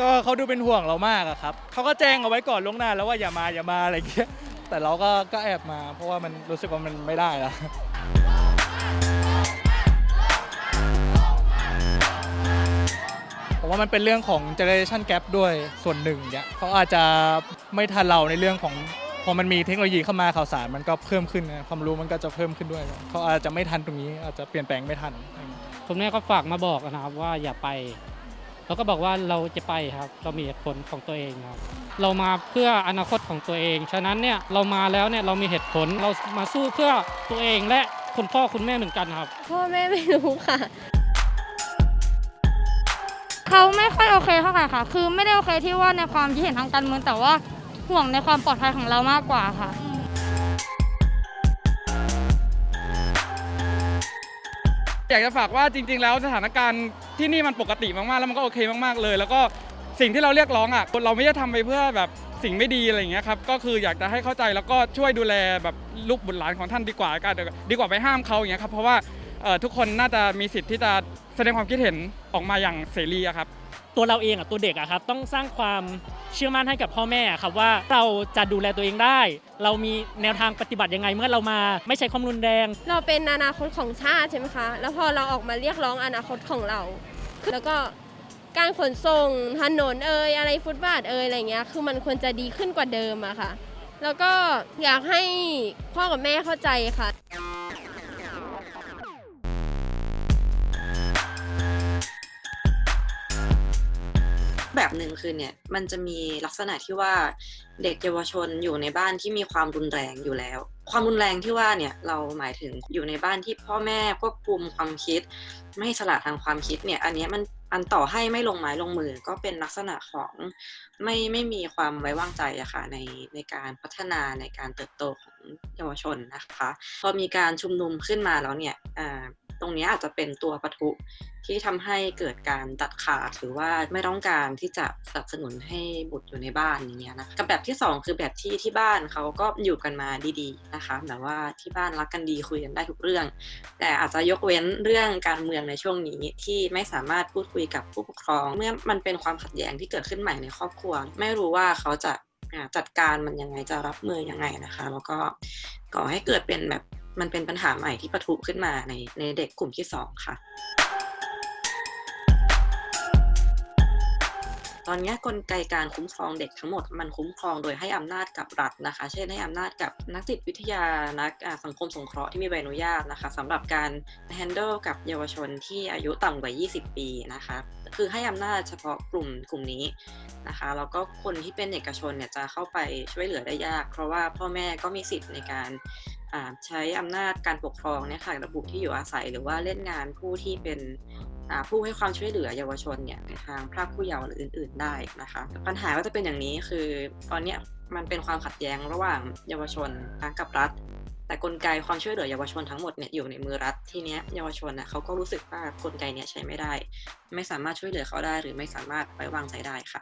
ก็เขาดูเป็นห่วงเรามากอะครับเขาก็แจ้งเอาไว้ก่อนล่วงหน้าแล้วว่าอย่ามาอย่ามาอะไรเงี้ยแต่เราก็ก็แอบมา เพราะว่ามันรู้สึกว่ามันไม่ได้แล้วผมว่ามันเป็นเรื่องของ generation gap ด้วยส่วนหนึ่งเนี่ยเขาอาจจะไม่ทันเราในเรื่องของพอมันมีเทคโนโลยีเข้ามาข่าวสารมันก็เพิ่มขึ้นนะความรู้มันก็จะเพิ่มขึ้นด้วยเขาอาจจะไม่ทันตรงนี้อาจจะเปลี่ยนแปลงไม่ทันคุณแม่ก็ฝากมาบอกนะครับว่าอย่าไป เราก็บอกว่าเราจะไปครับ เรามีเหตุผลของตัวเองครับ เรามาเพื่ออนาคตของตัวเอง ฉะนั้นเนี่ยเรามาแล้วเนี่ยเรามีเหตุผลเรามาสู้เพื่อตัวเองและคุณพ่อคุณแม่เหมือนกันครับ พ่อแม่ไม่รู้ค่ะ เขาไม่ค่อยโอเคเท่าไหร่ค่ะ คือไม่ได้โอเคที่ว่าในความคิดเห็นทางการเมืองแต่ว่าห่วงในความปลอดภัยของเรามากกว่าค่ะ อยากจะฝากว่าจริง ๆ แล้วสถานการณ์ ที่นี่มันปกติมากๆ แล้วมันก็โอเคมากๆเลย แล้วก็สิ่งที่เราเรียกร้องอะเราไม่ได้ทำไปเพื่อแบบสิ่งไม่ดีอะไรอย่างเงี้ยครับก็คืออยากจะให้เข้าใจแล้วก็ช่วยดูแลแบบลูกบุตรหลานของท่านดีกว่ากันดีกว่าไปห้ามเขาอย่างเงี้ยครับเพราะว่าเอ่อทุกคนน่าจะมีสิทธิ์ที่จะแสดงความคิดเห็นออกมาอย่างเสรีอะครับตัวเราเองอะตัวเด็กอะครับต้องสร้างความเชื่อมั่นให้กับพ่อแม่ครับว่าเราจะดูแลตัวเองได้ เรามีแนวทางปฏิบัติยังไงเมื่อเรามาไม่ใช้ความรุนแรง เราเป็นอนาคตของชาติใช่ไหมคะ แล้วพอเราออกมาเรียกร้องอนาคตของเรา แล้วก็การขนส่งถนนเอ่ยอะไรฟุตบาทเอ่ยอะไรเงี้ยคือมันควรจะดีขึ้นกว่าเดิมอะค่ะ แล้วก็อยากให้พ่อกับแม่เข้าใจค่ะ แบบหนึ่งคือเนี่ยมันจะมีลักษณะที่ว่าเด็กเยาวชนอยู่ในบ้านที่มีความรุนแรงอยู่แล้ว ความรุนแรงที่ว่าเนี่ยเราหมายถึงอยู่ในบ้านที่พ่อแม่ควบคุมความคิด ไม่ให้ฉลาดทางความคิดเนี่ยอันนี้มันอันต่อให้ไม่ลงไม้ลงมือก็เป็นลักษณะของไม่ไม่มีความไว้วางใจอะค่ะในในการพัฒนาในการเติบโตของเยาวชนนะคะ พอมีการชุมนุมขึ้นมาแล้วเนี่ยอ่า ตรงนี้อาจจะเป็นตัวปะทุที่ทำให้เกิดการตัดขาดหรือว่าไม่ต้องการที่จะสนับสนุนให้บุตรอยู่ในบ้านอย่างเงี้ยนะกับแบบที่สองคือแบบที่ที่บ้านเขาก็อยู่กันมาดีๆนะคะแบบว่าที่บ้านรักกันดีคุยกันได้ทุกเรื่อง แต่อาจจะยกเว้นเรื่องการเมืองในช่วงนี้ที่ไม่สามารถพูดคุยกับผู้ปกครอง เมื่อมันเป็นความขัดแย้งที่เกิดขึ้นใหม่ในครอบครัว ไม่รู้ว่าเขาจะจัดการมันยังไงจะรับมือยังไงนะคะ แล้วก็ก่อให้เกิดเป็นแบบ มันเป็นปัญหาใหม่ที่ปะทุขึ้นมาในในเด็กกลุ่มที่สองค่ะ ตอนนี้กลไกการคุ้มครองเด็กทั้งหมดมันคุ้มครองโดยให้อำนาจกับรัฐนะคะ เช่นให้อำนาจกับนักจิตวิทยานักสังคมสงเคราะห์ที่มีใบอนุญาตนะคะสำหรับการ handle กับเยาวชนที่อายุต่ำกว่า 20 ปีนะคะคือให้อำนาจเฉพาะกลุ่มกลุ่มนี้นะคะแล้วก็คนที่เป็นเอกชนเนี่ยจะเข้าไปช่วยเหลือได้ยาก เพราะว่าพ่อแม่ก็มีสิทธิ์ในการ ใช้อำนาจการปกครองเนี่ยค่ะระบุที่อยู่อาศัยหรือว่าเล่นงานผู้ที่เป็นผู้ให้ความช่วยเหลือเยาวชนเนี่ยในทางพรากผู้เยาว์หรืออื่น ๆ ได้นะคะ ปัญหาก็จะเป็นอย่างนี้คือตอนนี้มันเป็นความขัดแย้งระหว่างเยาวชนกับรัฐ แต่กลไกความช่วยเหลือเยาวชนทั้งหมดเนี่ยอยู่ในมือรัฐทีเนี้ยเยาวชนน่ะเขาก็รู้สึกว่ากลไกเนี้ยใช้ไม่ได้ ไม่สามารถช่วยเหลือเขาได้ หรือไม่สามารถไว้วางใจได้ค่ะ